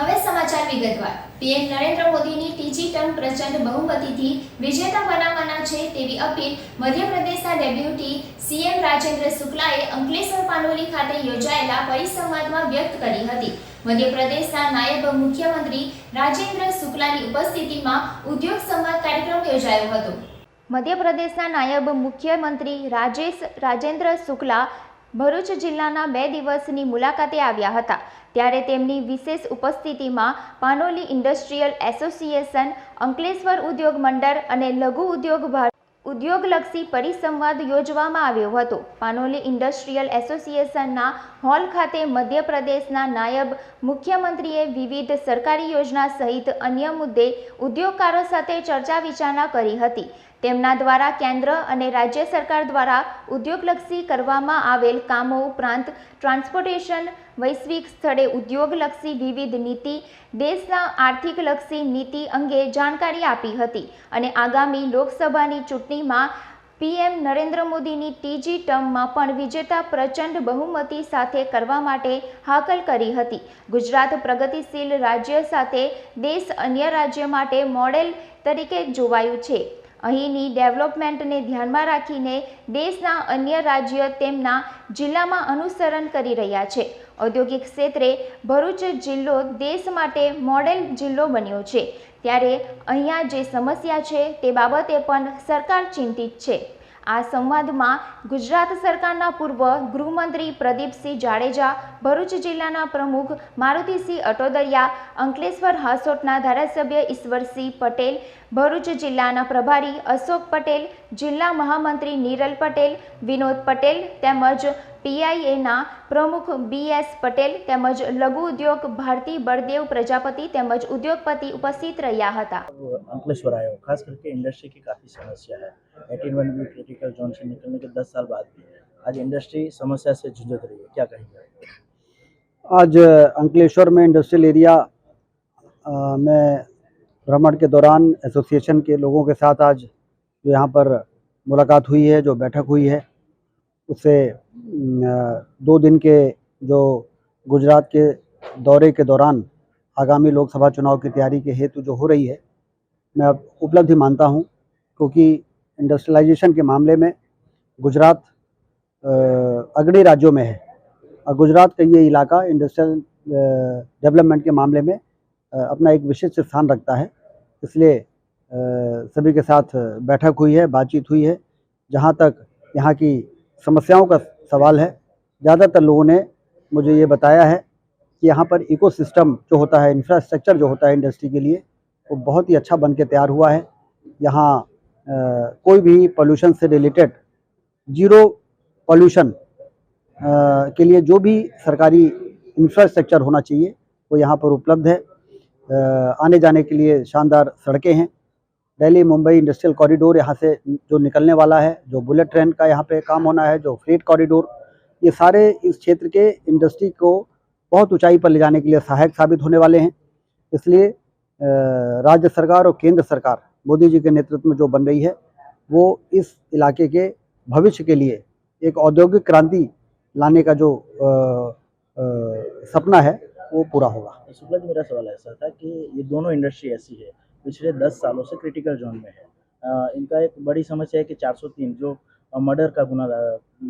હવે સમાચાર વિગતવાર પીએમ નરેન્દ્ર મોદીની ત્રીજી ટર્મ પ્રચંડ બહુમતીથી વિજેતા બનાવવાના છે તેવી અપીલ મધ્યપ્રદેશના ડેપ્યુટી સીએમ રાજેન્દ્ર શુક્લાએ અંકલેશ્વર પાનોલી ખાતે યોજાયેલા પરિસંવાદમાં વ્યક્ત કરી હતી મધ્યપ્રદેશના નાયબ મુખ્યમંત્રી રાજેન્દ્ર શુક્લાની ઉપસ્થિતિમાં ઉદ્યોગ સંવાદ કાર્યક્રમ યોજાયો હતો મધ્યપ્રદેશના નાયબ મુખ્યમંત્રી રાજેશ રાજેન્દ્ર શુક્લા ભરૂચ જિલ્લાના બે દિવસની મુલાકાતે આવ્યા હતા ત્યારે તેમની વિશેષ ઉપસ્થિતિમાં પાનોલી ઇન્ડસ્ટ્રીયલ એસોસિએશન અંકલેશ્વર ઉદ્યોગ મંડળ અને લઘુ ઉદ્યોગ ઉદ્યોગલક્ષી પરિસંવાદ યોજવામાં આવ્યો હતો પાનોલી ઇન્ડસ્ટ્રીયલ એસોસિએશનના હોલ ખાતે મધ્યપ્રદેશના નાયબ મુખ્યમંત્રીએ વિવિધ સરકારી યોજના સહિત અન્ય મુદ્દે ઉદ્યોગકારો સાથે ચર્ચા વિચારણા કરી હતી તેમના દ્વારા કેન્દ્ર અને રાજ્ય સરકાર દ્વારા ઉદ્યોગલક્ષી કરવામાં આવેલ કામો ઉપરાંત ટ્રાન્સપોર્ટેશન વૈશ્વિક સ્થળે ઉદ્યોગલક્ષી વિવિધ નીતિ દેશના આર્થિકલક્ષી નીતિ અંગે જાણકારી આપી હતી અને આગામી લોકસભાની ચૂંટણીમાં પીએમ નરેન્દ્ર મોદીની ત્રીજી ટર્મમાં પણ વિજેતા પ્રચંડ બહુમતી સાથે કરવા માટે હાકલ કરી હતી ગુજરાત પ્રગતિશીલ રાજ્ય સાથે દેશ અન્ય રાજ્ય માટે મોડેલ તરીકે જોવાયું છે અહીંની ડેવલપમેન્ટને ધ્યાનમાં રાખીને દેશના અન્ય રાજ્ય તેમના જિલ્લામાં અનુસરણ કરી રહ્યા છે ઔદ્યોગિક ક્ષેત્રે ભરૂચ જિલ્લો દેશ માટે મોડેલ જિલ્લો બન્યો છે ત્યારે અહીંયા જે સમસ્યા છે તે બાબતે પણ સરકાર ચિંતિત છે આ સંવાદમાં ગુજરાત સરકારના પૂર્વ ગૃહમંત્રી પ્રદીપસિંહ જાડેજા ભરૂચ જિલ્લાના પ્રમુખ મારુતિસિંહ અટોદરિયા અંકલેશ્વર હાસોટના ધારાસભ્ય ઈશ્વરસિંહ પટેલ ભરૂચ જિલ્લાના પ્રભારી અશોક પટેલ જિલ્લા મહામંત્રી નીરલ પટેલ વિનોદ પટેલ તેમજ पीआईए ना प्रमुख बीएस पटेल તેમજ लघु उद्योग भारती भरदेव प्रजापति તેમજ उद्योगपति उपस्थित રહ્યા હતા અંકલેશ્વર આવ્યો ખાસ કરીને ઇન્ડસ્ટ્રીની ઘણી સમસ્યા છે 181 ક્રિટિકલ ઝોન સમિતને 10 સાલ બાદ આજે ઇન્ડસ્ટ્રી સમસ્યા સાથે જુડત રહીયા કે કહી આજ અંકલેશ્વર મે ઇન્ડસ્ટ્રી એરિયા મે રમણ કે દોરાન એસોસિએશન કે લોકો કે સાથ આજ જો યહા પર મુલાકાત હુઈ હે જો બેઠક હુઈ હે उससे दो दिन के जो गुजरात के दौरे के दौरान आगामी लोकसभा चुनाव की तैयारी के हेतु जो हो रही है मैं अब उपलब्धि मानता हूँ क्योंकि इंडस्ट्रियलाइजेशन के मामले में गुजरात अगड़ी राज्यों में है और गुजरात का ये इलाका इंडस्ट्रियल डेवलपमेंट के मामले में अपना एक विशिष्ट स्थान रखता है इसलिए सभी के साथ बैठक हुई है बातचीत हुई है जहाँ तक यहाँ की समस्याओं का सवाल है ज़्यादातर लोगों ने मुझे ये बताया है कि यहाँ पर इकोसिस्टम जो होता है इंफ्रास्ट्रक्चर जो होता है इंडस्ट्री के लिए वो बहुत ही अच्छा बन के तैयार हुआ है यहाँ कोई भी पोल्यूशन से रिलेटेड जीरो पोल्यूशन के लिए जो भी सरकारी इंफ्रास्ट्रक्चर होना चाहिए वो यहाँ पर उपलब्ध है आ, आने जाने के लिए शानदार सड़कें हैं दिल्ली मुंबई इंडस्ट्रियल कॉरिडोर यहाँ से जो निकलने वाला है जो बुलेट ट्रेन का यहाँ पे काम होना है जो फ्रीट कॉरिडोर ये सारे इस क्षेत्र के इंडस्ट्री को बहुत ऊंचाई पर ले जाने के लिए सहायक साबित होने वाले हैं इसलिए राज्य सरकार और केंद्र सरकार मोदी जी के नेतृत्व में जो बन रही है वो इस इलाके के भविष्य के लिए एक औद्योगिक क्रांति लाने का जो आ, आ, सपना है वो पूरा होगा शुक्ला जी मेरा सवाल ऐसा था कि ये दोनों इंडस्ट्री ऐसी है पिछले दस सालों से क्रिटिकल जोन में है आ, इनका एक बड़ी समस्या है कि 403 जो मर्डर का गुना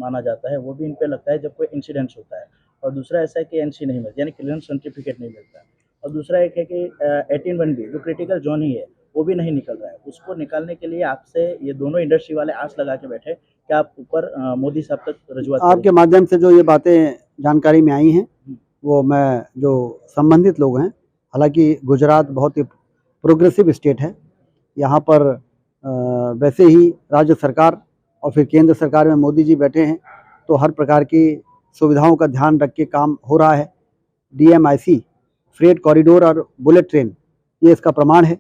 माना जाता है वो भी इन पर लगता है जब कोई इंसिडेंट्स होता है और दूसरा ऐसा है कि एनसी नहीं मिलता यानी क्लियरेंस सर्टिफिकेट नहीं मिलता और दूसरा एक है कि एटीन वन बी जो क्रिटिकल जोन ही है वो भी नहीं निकल रहा है उसको निकालने के लिए आपसे ये दोनों इंडस्ट्री वाले आस लगा के बैठे कि आप ऊपर मोदी साहब तक रजुआत आपके माध्यम से जो ये बातें जानकारी में आई हैं हम्म। वो मैं जो संबंधित लोग हैं हालांकि गुजरात बहुत ही प्रोग्रेसिव स्टेट है यहाँ पर वैसे ही राज्य सरकार और फिर केंद्र सरकार में मोदी जी बैठे हैं तो हर प्रकार की सुविधाओं का ध्यान रख के काम हो रहा है डीएमआईसी फ्रेट कॉरिडोर और बुलेट ट्रेन ये इसका प्रमाण है